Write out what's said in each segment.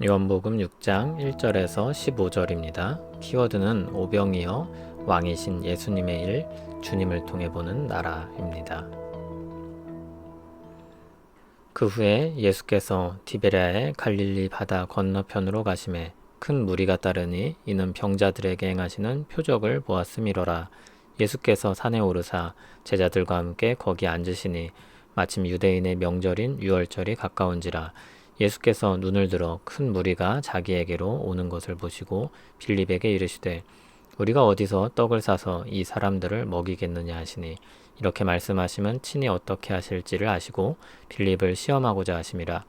요한복음 6장 1절에서 15절입니다. 키워드는 오병이어 왕이신 예수님의 일, 주님을 통해 보는 나라입니다. 그 후에 예수께서 디베랴의 갈릴리 바다 건너편으로 가심에 큰 무리가 따르니 이는 병자들에게 행하시는 표적을 보았음이로라. 예수께서 산에 오르사 제자들과 함께 거기 앉으시니 마침 유대인의 명절인 유월절이 가까운지라 예수께서 눈을 들어 큰 무리가 자기에게로 오는 것을 보시고 빌립에게 이르시되 우리가 어디서 떡을 사서 이 사람들을 먹이겠느냐 하시니 이렇게 말씀하시면 친히 어떻게 하실지를 아시고 빌립을 시험하고자 하심이라.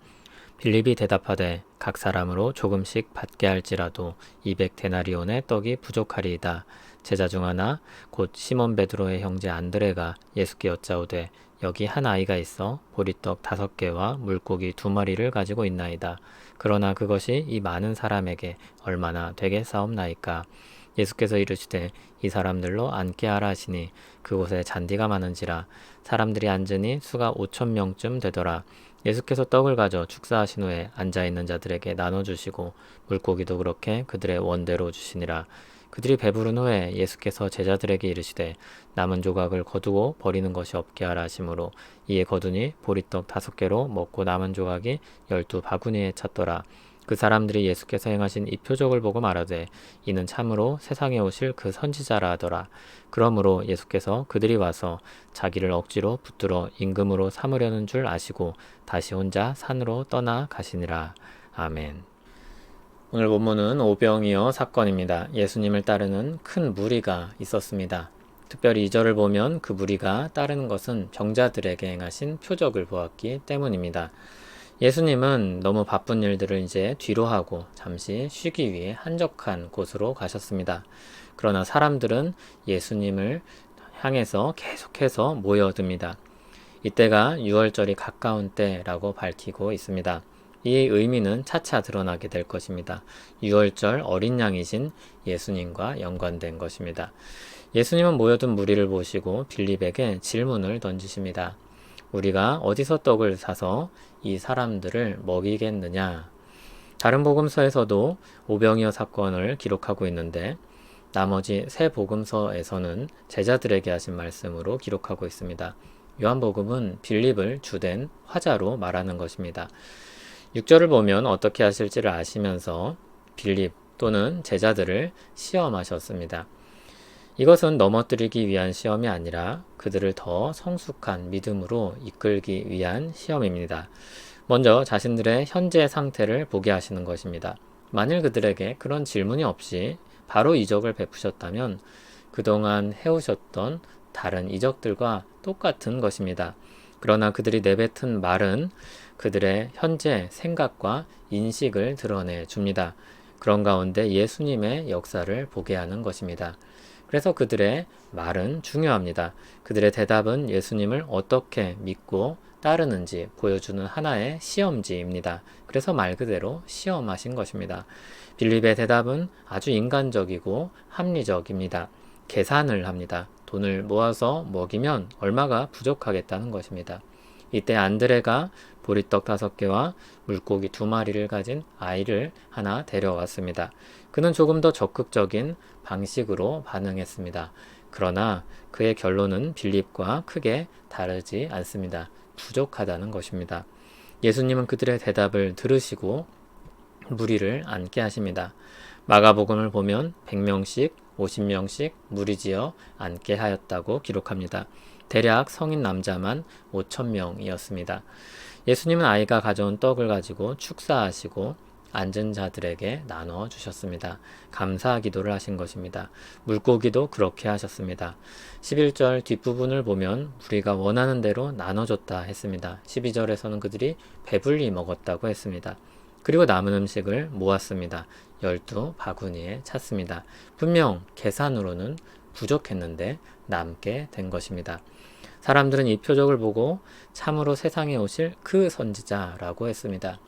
빌립이 대답하되 각 사람으로 조금씩 받게 할지라도 200 데나리온의 떡이 부족하리이다. 제자 중 하나 곧 시몬 베드로의 형제 안드레가 예수께 여짜오되 여기 한 아이가 있어 보리떡 다섯 개와 물고기 두 마리를 가지고 있나이다. 그러나 그것이 이 많은 사람에게 얼마나 되겠사옵나이까. 예수께서 이르시되 이 사람들로 앉게 하라 하시니 그곳에 잔디가 많은지라 사람들이 앉으니 수가 오천 명쯤 되더라. 예수께서 떡을 가져 축사하신 후에 앉아 있는 자들에게 나눠 주시고 물고기도 그렇게 그들의 원대로 주시니라. 그들이 배부른 후에 예수께서 제자들에게 이르시되 남은 조각을 거두고 버리는 것이 없게 하라 하심으로 이에 거두니 보리떡 다섯 개로 먹고 남은 조각이 열두 바구니에 찼더라. 그 사람들이 예수께서 행하신 이 표적을 보고 말하되 이는 참으로 세상에 오실 그 선지자라 하더라. 그러므로 예수께서 그들이 와서 자기를 억지로 붙들어 임금으로 삼으려는 줄 아시고 다시 혼자 산으로 떠나 가시니라. 아멘. 오늘 본문은 오병이어 사건입니다. 예수님을 따르는 큰 무리가 있었습니다. 특별히 이절을 보면 그 무리가 따르는 것은 병자들에게 행하신 표적을 보았기 때문입니다. 예수님은 너무 바쁜 일들을 이제 뒤로 하고 잠시 쉬기 위해 한적한 곳으로 가셨습니다. 그러나 사람들은 예수님을 향해서 계속해서 모여듭니다. 이때가 6월절이 가까운 때라고 밝히고 있습니다. 이 의미는 차차 드러나게 될 것입니다. 6월절 어린 양이신 예수님과 연관된 것입니다. 예수님은 모여든 무리를 보시고 빌립에게 질문을 던지십니다. 우리가 어디서 떡을 사서 이 사람들을 먹이겠느냐? 다른 복음서에서도 오병이어 사건을 기록하고 있는데 나머지 세 복음서에서는 제자들에게 하신 말씀으로 기록하고 있습니다. 요한복음은 빌립을 주된 화자로 말하는 것입니다. 6절을 보면 어떻게 하실지를 아시면서 빌립 또는 제자들을 시험하셨습니다. 이것은 넘어뜨리기 위한 시험이 아니라 그들을 더 성숙한 믿음으로 이끌기 위한 시험입니다. 먼저 자신들의 현재 상태를 보게 하시는 것입니다. 만일 그들에게 그런 질문이 없이 바로 이적을 베푸셨다면 그동안 해오셨던 다른 이적들과 똑같은 것입니다. 그러나 그들이 내뱉은 말은 그들의 현재 생각과 인식을 드러내 줍니다. 그런 가운데 예수님의 역사를 보게 하는 것입니다. 그래서 그들의 말은 중요합니다. 그들의 대답은 예수님을 어떻게 믿고 따르는지 보여주는 하나의 시험지입니다. 그래서 말 그대로 시험하신 것입니다. 빌립의 대답은 아주 인간적이고 합리적입니다. 계산을 합니다. 돈을 모아서 먹이면 얼마가 부족하겠다는 것입니다. 이때 안드레가 보리떡 다섯 개와 물고기 두 마리를 가진 아이를 하나 데려왔습니다. 그는 조금 더 적극적인 방식으로 반응했습니다. 그러나 그의 결론은 빌립과 크게 다르지 않습니다. 부족하다는 것입니다. 예수님은 그들의 대답을 들으시고 무리를 앉게 하십니다. 마가복음을 보면 100명씩, 50명씩 무리지어 앉게 하였다고 기록합니다. 대략 성인 남자만 5천 명이었습니다. 예수님은 아이가 가져온 떡을 가지고 축사하시고 앉은 자들에게 나눠 주셨습니다. 감사 기도를 하신 것입니다. 물고기도 그렇게 하셨습니다. 11절 뒷부분을 보면 우리가 원하는 대로 나눠줬다 했습니다. 12절에서는 그들이 배불리 먹었다고 했습니다. 그리고 남은 음식을 모았습니다. 열두 바구니에 찼습니다. 분명 계산으로는 부족했는데 남게 된 것입니다. 사람들은 이 표적을 보고 참으로 세상에 오실 그 선지자라고 했습니다.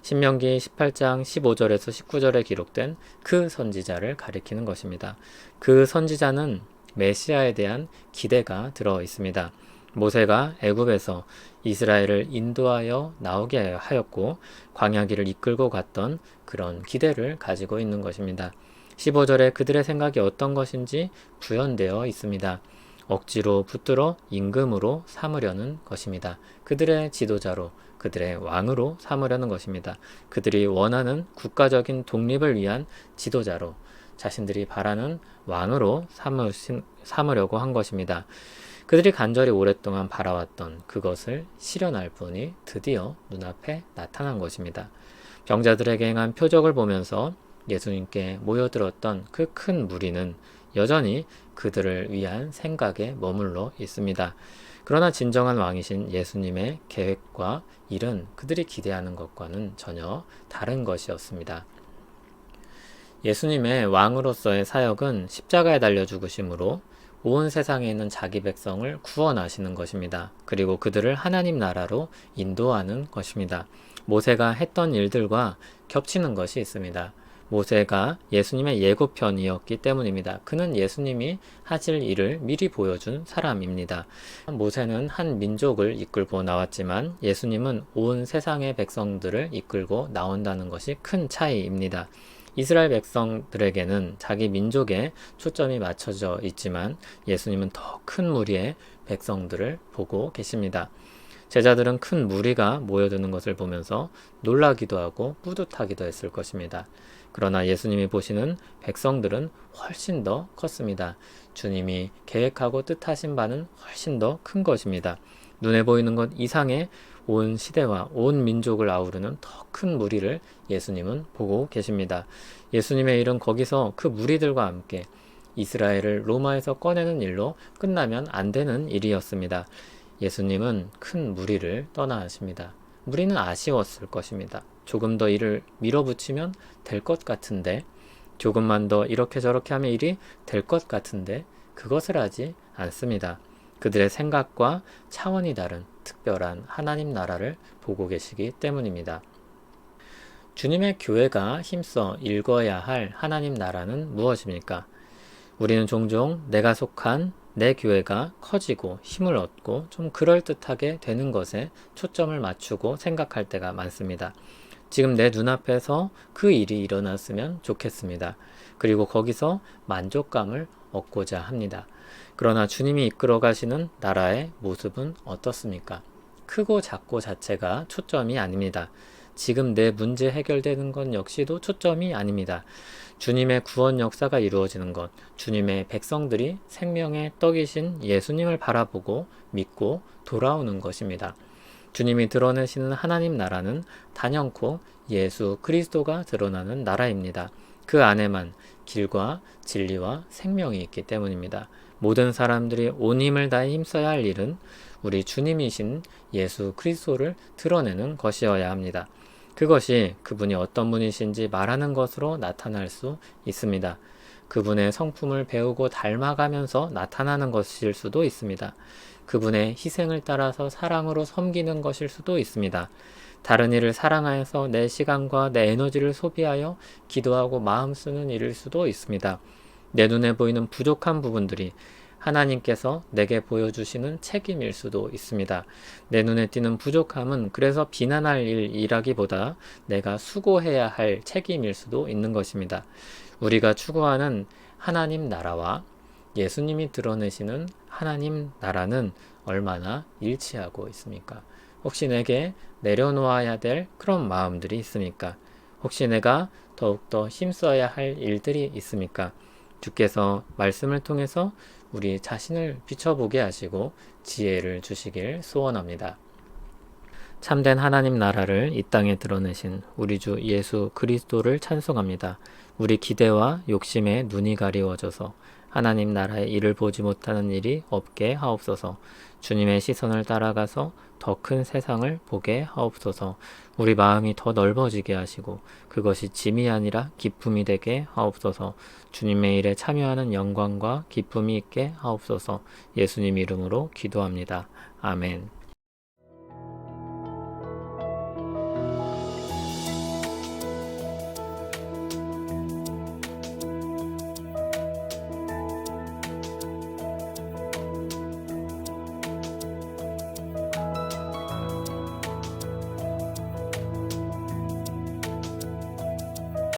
신명기 18장 15절에서 19절에 기록된 그 선지자를 가리키는 것입니다. 그 선지자는 메시아에 대한 기대가 들어 있습니다. 모세가 애굽에서 이스라엘을 인도하여 나오게 하였고 광야길을 이끌고 갔던 그런 기대를 가지고 있는 것입니다. 15절에 그들의 생각이 어떤 것인지 구현되어 있습니다. 억지로 붙들어 임금으로 삼으려는 것입니다. 그들의 지도자로 그들의 왕으로 삼으려는 것입니다. 그들이 원하는 국가적인 독립을 위한 지도자로 자신들이 바라는 왕으로 삼으신, 삼으려고 한 것입니다. 그들이 간절히 오랫동안 바라왔던 그것을 실현할 분이 드디어 눈앞에 나타난 것입니다. 병자들에게 행한 표적을 보면서 예수님께 모여들었던 그 큰 무리는 여전히 그들을 위한 생각에 머물러 있습니다. 그러나 진정한 왕이신 예수님의 계획과 일은 그들이 기대하는 것과는 전혀 다른 것이었습니다. 예수님의 왕으로서의 사역은 십자가에 달려 죽으심으로 온 세상에 있는 자기 백성을 구원하시는 것입니다. 그리고 그들을 하나님 나라로 인도하는 것입니다. 모세가 했던 일들과 겹치는 것이 있습니다. 모세가 예수님의 예고편이었기 때문입니다. 그는 예수님이 하실 일을 미리 보여준 사람입니다. 모세는 한 민족을 이끌고 나왔지만 예수님은 온 세상의 백성들을 이끌고 나온다는 것이 큰 차이입니다. 이스라엘 백성들에게는 자기 민족에 초점이 맞춰져 있지만 예수님은 더 큰 무리의 백성들을 보고 계십니다. 제자들은 큰 무리가 모여드는 것을 보면서 놀라기도 하고 뿌듯하기도 했을 것입니다. 그러나 예수님이 보시는 백성들은 훨씬 더 컸습니다. 주님이 계획하고 뜻하신 바는 훨씬 더 큰 것입니다. 눈에 보이는 것 이상의 온 시대와 온 민족을 아우르는 더 큰 무리를 예수님은 보고 계십니다. 예수님의 일은 거기서 그 무리들과 함께 이스라엘을 로마에서 꺼내는 일로 끝나면 안 되는 일이었습니다. 예수님은 큰 무리를 떠나십니다. 무리는 아쉬웠을 것입니다. 조금 더 일을 밀어붙이면 될 것 같은데, 조금만 더 이렇게 저렇게 하면 일이 될 것 같은데, 그것을 하지 않습니다. 그들의 생각과 차원이 다른 특별한 하나님 나라를 보고 계시기 때문입니다. 주님의 교회가 힘써 읽어야 할 하나님 나라는 무엇입니까? 우리는 종종 내가 속한 내 교회가 커지고 힘을 얻고 좀 그럴듯하게 되는 것에 초점을 맞추고 생각할 때가 많습니다. 지금 내 눈앞에서 그 일이 일어났으면 좋겠습니다. 그리고 거기서 만족감을 얻고자 합니다. 그러나 주님이 이끌어 가시는 나라의 모습은 어떻습니까? 크고 작고 자체가 초점이 아닙니다. 지금 내 문제 해결되는 것 역시도 초점이 아닙니다. 주님의 구원 역사가 이루어지는 것, 주님의 백성들이 생명의 떡이신 예수님을 바라보고 믿고 돌아오는 것입니다. 주님이 드러내시는 하나님 나라는 단연코 예수 그리스도가 드러나는 나라입니다. 그 안에만 길과 진리와 생명이 있기 때문입니다. 모든 사람들이 온 힘을 다해 힘써야 할 일은 우리 주님이신 예수 그리스도를 드러내는 것이어야 합니다. 그것이 그분이 어떤 분이신지 말하는 것으로 나타날 수 있습니다. 그분의 성품을 배우고 닮아가면서 나타나는 것일 수도 있습니다. 그분의 희생을 따라서 사랑으로 섬기는 것일 수도 있습니다. 다른 일을 사랑하여서 내 시간과 내 에너지를 소비하여 기도하고 마음 쓰는 일일 수도 있습니다. 내 눈에 보이는 부족한 부분들이 하나님께서 내게 보여주시는 책임일 수도 있습니다. 내 눈에 띄는 부족함은 그래서 비난할 일이라기보다 내가 수고해야 할 책임일 수도 있는 것입니다. 우리가 추구하는 하나님 나라와 예수님이 드러내시는 하나님 나라는 얼마나 일치하고 있습니까? 혹시 내게 내려놓아야 될 그런 마음들이 있습니까? 혹시 내가 더욱더 힘써야 할 일들이 있습니까? 주께서 말씀을 통해서 우리 자신을 비춰보게 하시고 지혜를 주시길 소원합니다. 참된 하나님 나라를 이 땅에 드러내신 우리 주 예수 그리스도를 찬송합니다. 우리 기대와 욕심에 눈이 가리워져서 하나님 나라의 일을 보지 못하는 일이 없게 하옵소서. 주님의 시선을 따라가서 더 큰 세상을 보게 하옵소서. 우리 마음이 더 넓어지게 하시고 그것이 짐이 아니라 기쁨이 되게 하옵소서. 주님의 일에 참여하는 영광과 기쁨이 있게 하옵소서. 예수님 이름으로 기도합니다. 아멘.